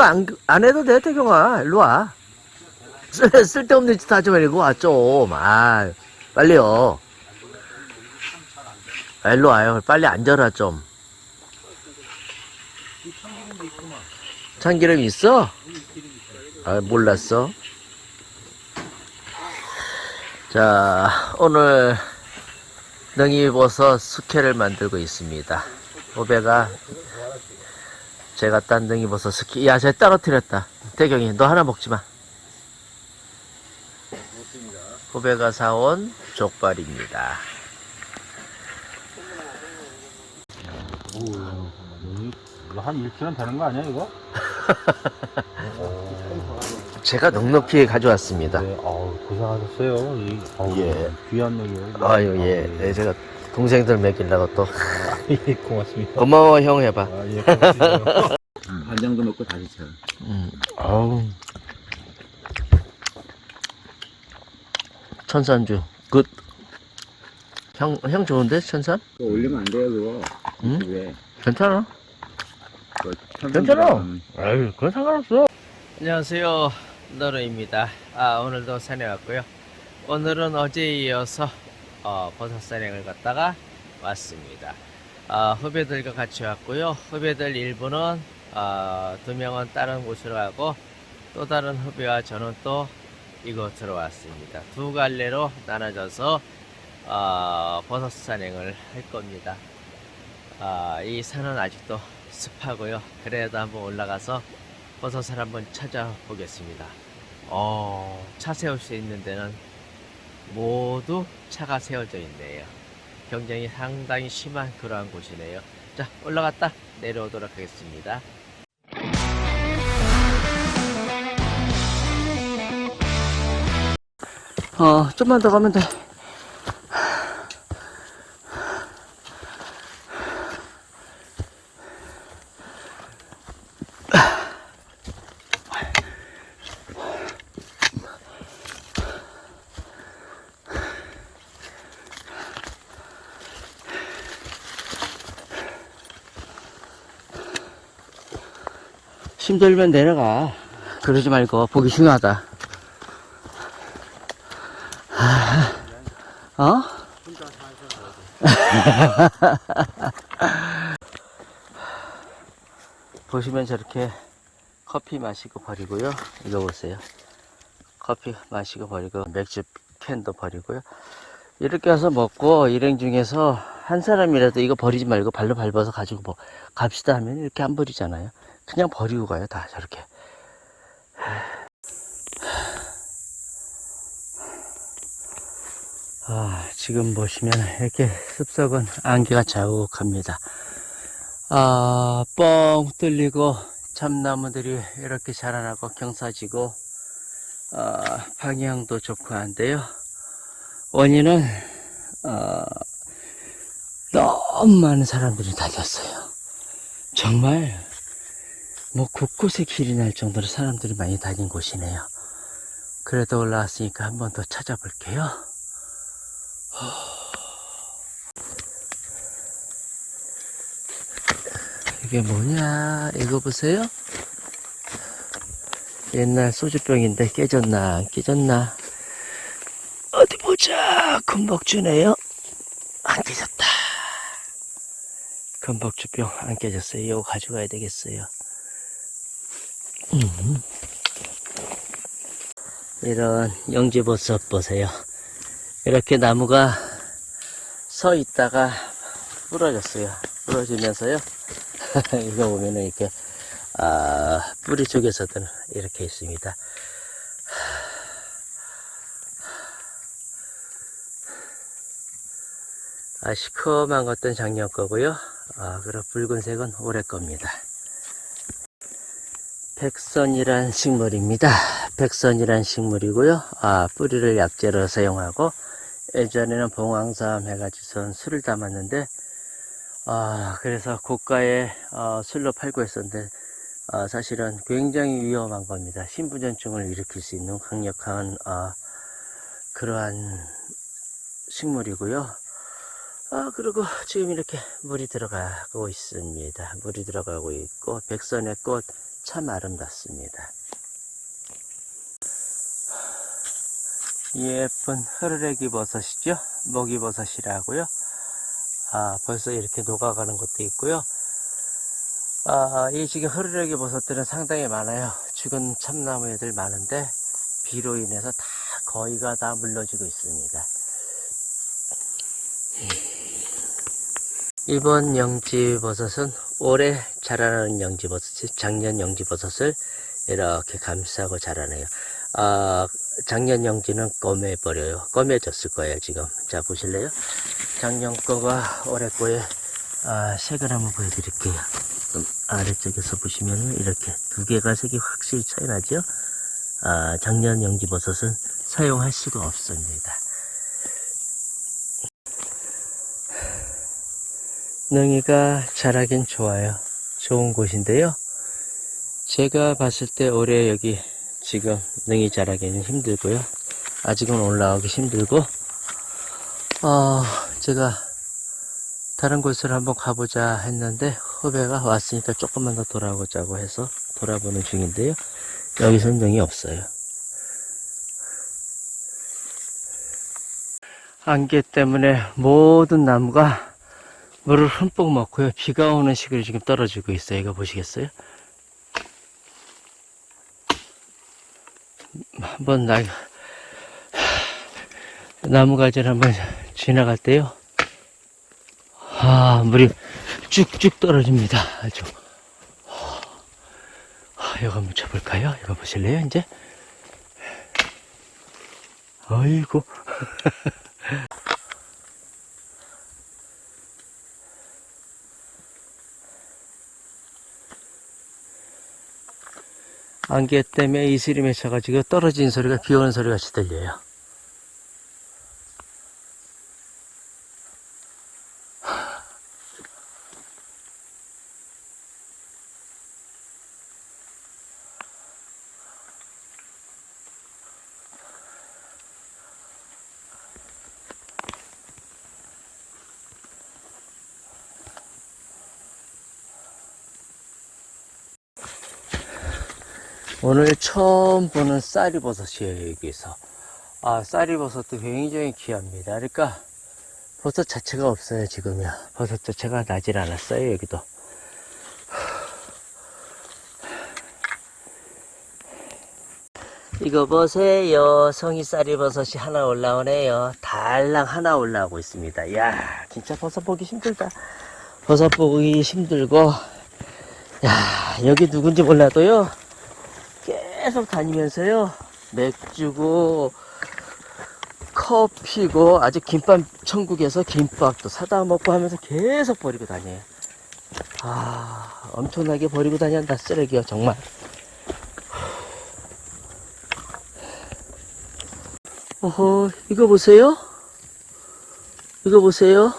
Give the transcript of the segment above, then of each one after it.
그거 안, 안 해도 돼, 태경아. 일로 와. 쓸, 쓸데없는 짓 하지 말고 와, 좀. 아, 빨리요. 아, 일로 와요. 빨리 앉아라, 좀. 참기름 있어? 아, 몰랐어. 자, 오늘 능이버섯 숙회를 만들고 있습니다. 후배가 제가 딴 능이버섯 숙회, 야, 쟤 떨어뜨렸다. 태경이, 너 하나 먹지 마. 후배가 사온 족발입니다. 이거 한 1kg 되는 거 아니야 이거? 제가 넉넉히 가져왔습니다. 네, 아우 고생하셨어요. 이, 아우, 예. 귀한 얘기예요. 아유, 예. 네, 제가 동생들 먹이려고 또. 예, 고맙습니다. 고마워, 형 해봐. 아, 예, 고맙습니다. 반장도 먹고 다시 쳐. 음, 아우. 천산주, 굿. 형, 형 좋은데, 천산? 그거 올리면 안 돼요, 그거. 응? 왜? 괜찮아. 그거 괜찮아. 아유, 그건 상관없어. 안녕하세요. 너르입니다. 아, 오늘도 산에 왔고요. 오늘은 어제에 이어서, 어, 버섯 산행을 갔다가 왔습니다. 아, 후배들과 같이 왔고요. 후배들 일부는, 어, 두 명은 다른 곳으로 가고, 또 다른 후배와 저는 또 이곳으로 왔습니다. 두 갈래로 나눠져서, 어, 버섯 산행을 할 겁니다. 아, 이 산은 아직도 습하고요. 그래도 한번 올라가서 버섯을 한번 찾아보겠습니다. 어, 차 세울 수 있는 데는 모두 차가 세워져 있네요. 경쟁이 상당히 심한 그러한 곳이네요. 자, 올라갔다 내려오도록 하겠습니다. 어, 좀만 더 가면 돼. 힘들면 내려가. 그러지 말고 보기 흉하다. 아, 어? 보시면 저렇게 커피 마시고 버리고요. 이거 보세요. 커피 마시고 버리고 맥주 캔도 버리고요. 이렇게 와서 먹고 일행 중에서 한 사람이라도 이거 버리지 말고 발로 밟아서 가지고 뭐 갑시다 하면 이렇게 안 버리잖아요. 그냥 버리고 가요. 다 저렇게. 아, 지금 보시면 이렇게 습석은 안개가 자욱합니다. 아, 뻥 뚫리고 참나무들이 이렇게 자라나고 경사지고 아, 방향도 좋고 한데요. 원인은 아, 너무 많은 사람들이 다녔어요. 정말 뭐 곳곳에 길이 날 정도로 사람들이 많이 다닌 곳이네요. 그래도 올라왔으니까 한 번 더 찾아볼게요. 이게 뭐냐? 이거 보세요. 옛날 소주병인데 깨졌나 안 깨졌나? 어디 보자. 금박주네요. 안 깨졌다. 금박주병 안 깨졌어요. 이거 가져가야 되겠어요. 이런 영지버섯 보세요. 이렇게 나무가 서 있다가 부러졌어요. 부러지면서요. 이거 보면은 이렇게 아, 뿌리 쪽에서도 이렇게 있습니다. 아, 시커먼 것은 작년 거고요. 아, 그리고 붉은색은 올해 겁니다. 백선이란 식물입니다. 백선이란 식물이고요. 아, 뿌리를 약재로 사용하고 예전에는 봉황삼 해가지고선 술을 담았는데 아, 그래서 고가의 어, 술로 팔고 있었는데 어, 사실은 굉장히 위험한 겁니다. 신부전증을 일으킬 수 있는 강력한 어, 그러한 식물이고요. 아, 그리고 지금 이렇게 물이 들어가고 있습니다. 물이 들어가고 있고, 백선의 꽃 참 아름답습니다. 예쁜 흐르레기 버섯이죠. 먹이 버섯이라고요. 아, 벌써 이렇게 녹아가는 것도 있고요. 아, 이 지금 흐르레기 버섯들은 상당히 많아요. 죽은 참나무 애들 많은데, 비로 인해서 다 거의가 다 물러지고 있습니다. 이번 영지버섯은 올해 자라는 영지버섯이 작년 영지버섯을 이렇게 감싸고 자라네요. 아, 작년 영지는 검해버려요. 검해졌을 거예요, 지금. 자, 보실래요? 작년 거가 올해 거에, 아, 색을 한번 보여드릴게요. 좀 아래쪽에서 보시면은 이렇게 두 개가 색이 확실히 차이 나죠? 아, 작년 영지버섯은 사용할 수가 없습니다. 능이가 자라긴 좋아요. 좋은 곳인데요. 제가 봤을 때 올해 여기 지금 능이 자라기는 힘들고요. 아직은 올라오기 힘들고, 어, 제가 다른 곳을 한번 가보자 했는데 후배가 왔으니까 조금만 더 돌아보자고 해서 돌아보는 중인데요. 여기선 능이 없어요. 안개 때문에 모든 나무가 물을 흠뻑 먹고요. 비가 오는 시기로 지금 떨어지고 있어요. 이거 보시겠어요? 한번 나, 나무 가지를 한번 지나갈 때요. 아, 물이 쭉쭉 떨어집니다. 아주. 아, 이거 한번 쳐볼까요? 이거 보실래요, 이제? 아이고. 안개 때문에 이슬이 맺혀가지고 떨어진 소리가 비 오는 소리 같이 들려요. 오늘 처음 보는 쌀이버섯이에요, 여기서. 아, 쌀이버섯도 굉장히 귀합니다. 그러니까, 버섯 자체가 없어요, 지금요. 버섯 자체가 나질 않았어요, 여기도. 이거 보세요. 성이 쌀이버섯이 하나 올라오네요. 달랑 하나 올라오고 있습니다. 이야, 진짜 버섯 보기 힘들다. 버섯 보기 힘들고, 야, 여기 누군지 몰라도요. 계속 다니면서요. 맥주고 커피고 아주 김밥 천국에서 김밥도 사다 먹고 하면서 계속 버리고 다녀요. 아 엄청나게 버리고 다닌다 쓰레기요 정말. 어허 이거 보세요. 이거 보세요.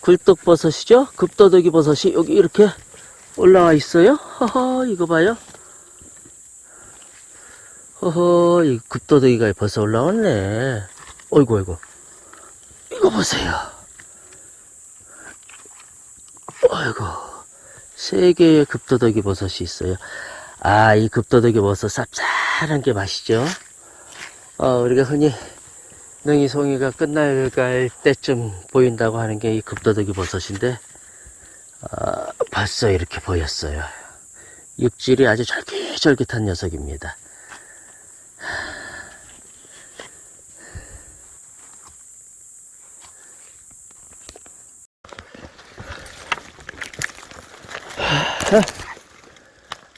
굴떡버섯이죠? 급도덕이 버섯이 여기 이렇게 올라와 있어요? 허허 이거 봐요 허허, 이 급도덕이가 벌써 올라왔네. 어이구, 어이구. 이거 보세요. 어이구. 세 개의 급도덕이 버섯이 있어요. 아, 이 급도덕이 버섯 쌉쌀한 게 맛있죠? 어, 우리가 흔히 능이 송이가 끝날갈 때쯤 보인다고 하는 게 이 급도덕이 버섯인데, 어, 벌써 이렇게 보였어요. 육질이 아주 쫄깃쫄깃한 녀석입니다.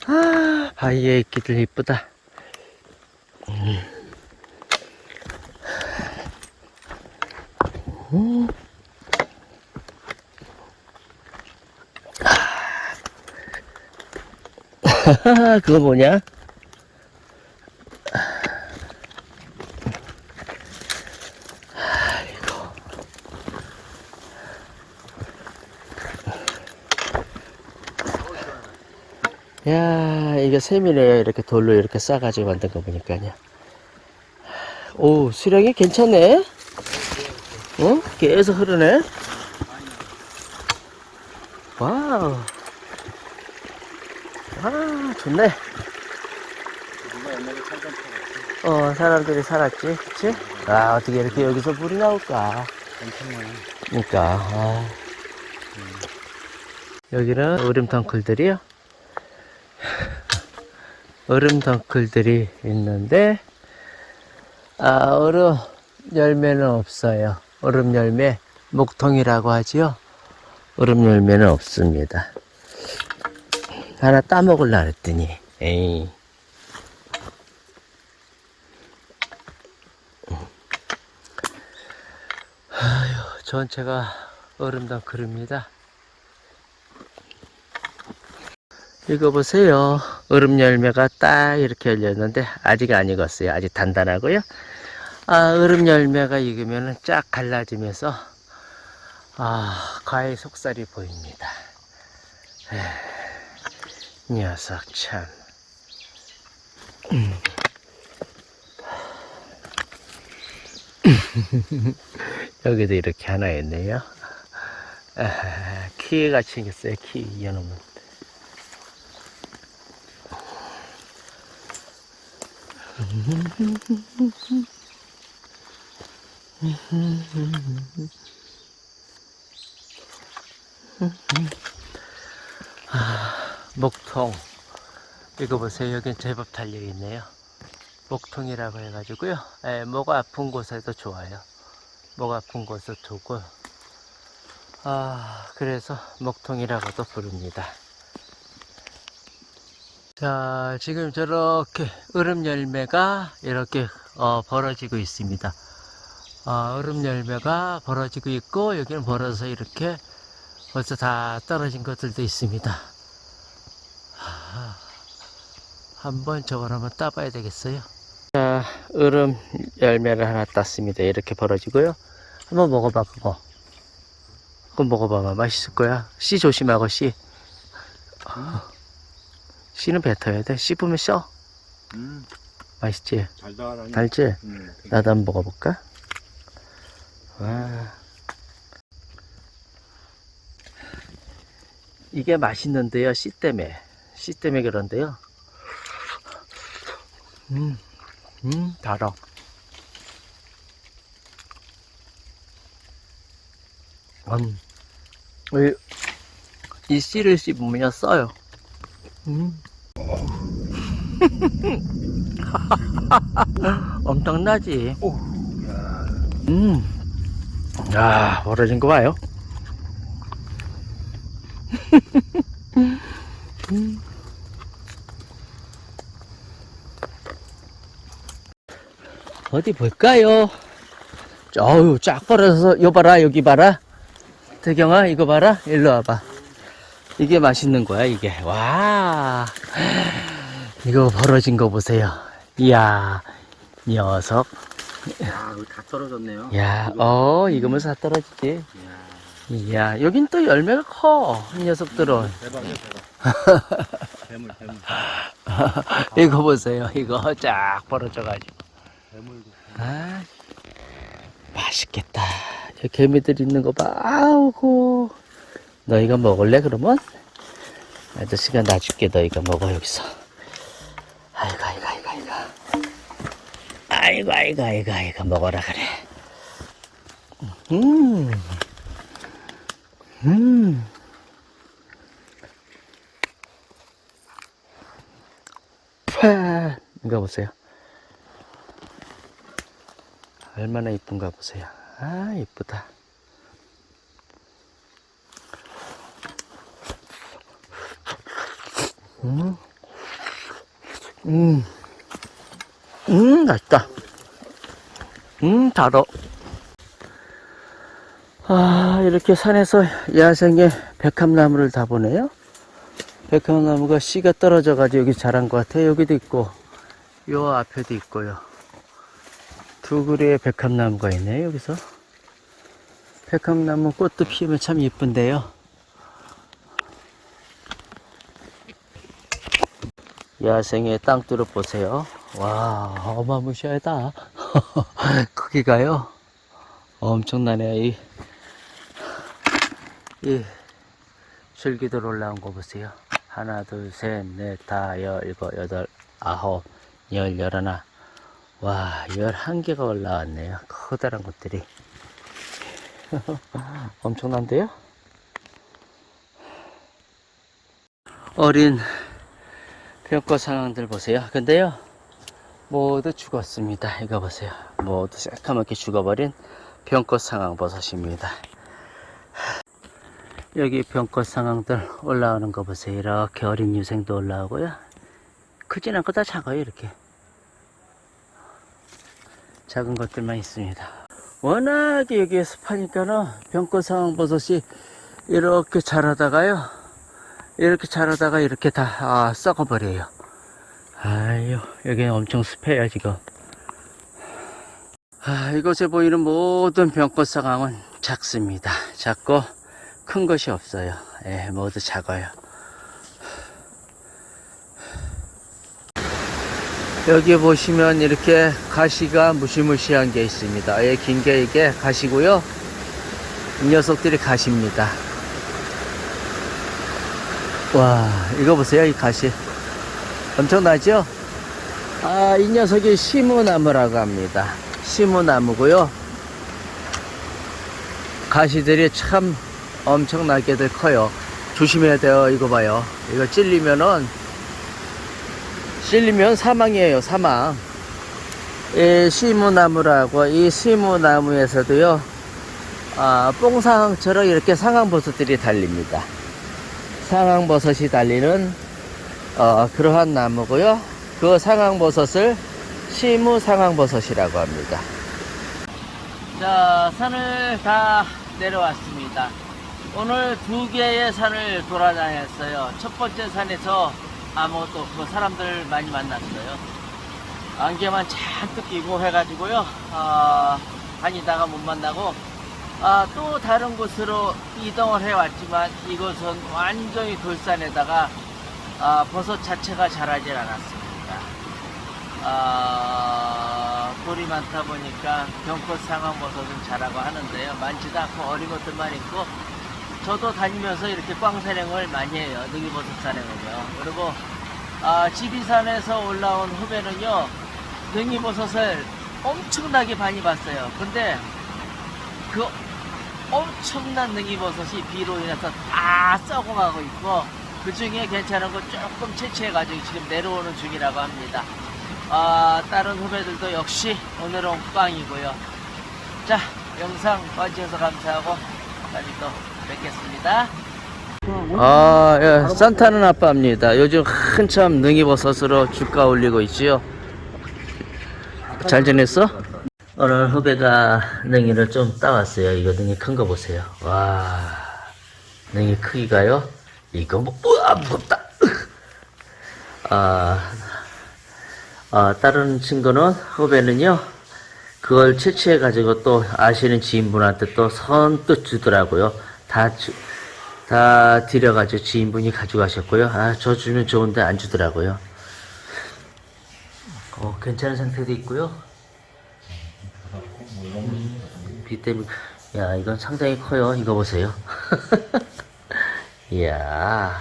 아, 바위에 있기들 이쁘다. 음. 음. 아, 그거 뭐냐? 셈이네요. 이렇게 돌로 이렇게 싸가지고 만든 거 보니까요. 오, 수량이 괜찮네? 어? 계속 흐르네? 와우. 아, 좋네. 어, 사람들이 살았지, 그치? 아, 어떻게 이렇게 여기서 물이 나올까? 그니까, 아. 여기는 얼음 덩클들이요. 얼음 덩클들이 있는데, 아, 얼음 열매는 없어요. 얼음 열매, 목통이라고 하지요. 얼음 열매는 없습니다. 하나 따먹을라 그랬더니, 에이. 아휴, 전체가 얼음 덩클입니다. 이거 보세요. 얼음 열매가 딱 이렇게 열렸는데 아직 안 익었어요. 아직 단단하고요. 아, 얼음 열매가 익으면 쫙 갈라지면서 아, 과일 속살이 보입니다. 에이, 녀석 참. 음. 여기도 이렇게 하나 있네요. 아, 키같이 생겼어요. 키 이놈은. 목통. 이거 보세요. 여긴 제법 달려 있네요. 목통이라고 해가지고요. 예, 목 아픈 곳에도 좋아요. 목 아픈 곳에 두고. 아, 그래서 목통이라고도 부릅니다. 자, 지금 저렇게 얼음 열매가 이렇게 어, 벌어지고 있습니다. 아, 얼음 열매가 벌어지고 있고, 여기는 벌어서 이렇게 벌써 다 떨어진 것들도 있습니다. 아, 한번 저걸 한번 따봐야 되겠어요. 자, 얼음 열매를 하나 땄습니다. 이렇게 벌어지고요. 한번 먹어봐, 그거. 그거 먹어봐봐. 맛있을 거야. 씨 조심하고, 씨. 씨는 뱉어야 돼. 씹으면 써. 음, 맛있지? 잘. 달지? 음, 나도 한번 먹어볼까? 와. 이게 맛있는데요, 씨 때문에. 씨 때문에 그런데요. 음, 음, 달아. 음, 이, 이 씨를 씹으면 써요. 음. 엄청나지? 음. 야, 벌어진 거 봐요. 음. 어디 볼까요? 어우, 쫙 벌어서, 요 봐라, 여기 봐라. 태경아, 이거 봐라. 일로 와봐. 이게 맛있는 거야, 이게. 와. 이거 벌어진 거 보세요. 이야, 녀석. 야, 이거 다 떨어졌네요. 야, 이거. 어, 이거면 다 떨어지지. 이야, 이야, 여긴 또 열매가 커, 이 녀석들은. 대박이야, 대박. 괴물, 괴물. 이거 보세요. 이거 쫙 벌어져가지고. 괴물도. 아, 맛있겠다. 이 개미들 있는 거 봐. 아우고. 너 이거 먹을래, 그러면? 아저씨가 놔줄게. 너 이거 먹어, 여기서. 아이고, 아이고, 아이고, 아이고. 아이고, 아이고, 아이고, 아이고, 먹어라, 그래. 음. 음. 파 이거 보세요. 얼마나 이쁜가 보세요. 아, 이쁘다. 음, 음, 음, 맛있다. 음, 달어. 아, 이렇게 산에서 야생의 백합나무를 다 보네요. 백합나무가 씨가 떨어져가지고 여기 자란 것 같아요. 여기도 있고, 요 앞에도 있고요. 두 그루의 백합나무가 있네요, 여기서. 백합나무 꽃도 피우면 참 예쁜데요. 야생의 땅두릅 보세요. 와, 어마무시하다. 크기가요. 엄청나네요. 이, 이 줄기들 올라온 거 보세요. 하나, 둘, 셋, 넷, 다, 열, 일곱, 여덟, 아홉, 열, 열하나. 와, 열한 개가 올라왔네요. 커다란 것들이. 엄청난데요? 어린 벽꽃 상황들 보세요. 근데요, 모두 죽었습니다. 이거 보세요. 모두 새까맣게 죽어버린 병꽃 상황 버섯입니다. 여기 병꽃 상황들 올라오는 거 보세요. 이렇게 어린 유생도 올라오고요. 크진 않고 다 작아요, 이렇게. 작은 것들만 있습니다. 워낙에 여기에 습하니까는 병꽃 상황 버섯이 이렇게 자라다가요. 이렇게 자라다가 이렇게 다 아, 썩어버려요. 아유, 여기는 엄청 습해요, 지금. 아, 이곳에 보이는 모든 병꽃 상황은 작습니다. 작고 큰 것이 없어요. 예, 모두 작아요. 여기 보시면 이렇게 가시가 무시무시한 게 있습니다. 예, 긴 게 이게 가시고요. 이 녀석들이 가시입니다. 와, 이거 보세요, 이 가시. 엄청나죠? 아, 이 녀석이 시무나무라고 합니다. 시무나무고요. 가시들이 참 엄청나게들 커요. 조심해야 돼요. 이거 봐요. 이거 찔리면은 찔리면 사망이에요. 사망. 이 시무나무라고 이 시무나무에서도요. 아, 뽕상처럼 이렇게 상황버섯들이 달립니다. 상황버섯이 달리는 어, 그러한 나무고요. 그 상황버섯을 시무 상황버섯이라고 합니다. 자, 산을 다 내려왔습니다. 오늘 두 개의 산을 돌아다녔어요. 첫 번째 산에서 아무것도 없고 사람들 많이 만났어요. 안개만 잔뜩 끼고 해가지고요. 아, 다니다가 못 만나고 아, 또 다른 곳으로 이동을 해왔지만 이곳은 완전히 돌산에다가 아, 버섯 자체가 자라질 않았습니다. 아, 돌이 많다 보니까 병꽃 상황버섯은 자라고 하는데요. 많지도 않고 어린 것들만 있고 저도 다니면서 이렇게 꽝사령을 많이 해요. 능이버섯 사령은요. 그리고 아, 지리산에서 올라온 후배는요. 능이버섯을 엄청나게 많이 봤어요. 근데 그 엄청난 능이버섯이 비로 인해서 다 썩어가고 있고 그 중에 괜찮은 거 조금 채취해가지고 지금 내려오는 중이라고 합니다. 아, 다른 후배들도 역시 오늘은 꽝이고요. 자, 영상 봐주셔서 감사하고 다시 또 뵙겠습니다. 아, 예, 산타는 아빠입니다. 요즘 한참 능이버섯으로 주가 올리고 있지요. 잘 지냈어? 오늘 후배가 능이를 좀 따왔어요. 이거 능이 큰 거 보세요. 와, 능이 크기가요? 이거 뭐, 우와, 무겁다. 아, 아, 다른 친구는, 후배는요, 그걸 채취해가지고 또 아시는 지인분한테 또 선뜻 주더라고요. 다, 주, 다 드려가지고 지인분이 가져가셨고요. 아, 저 주면 좋은데 안 주더라고요. 어, 괜찮은 상태도 있고요. 비 때문에. 야 이건 상당히 커요. 이거 보세요. 이야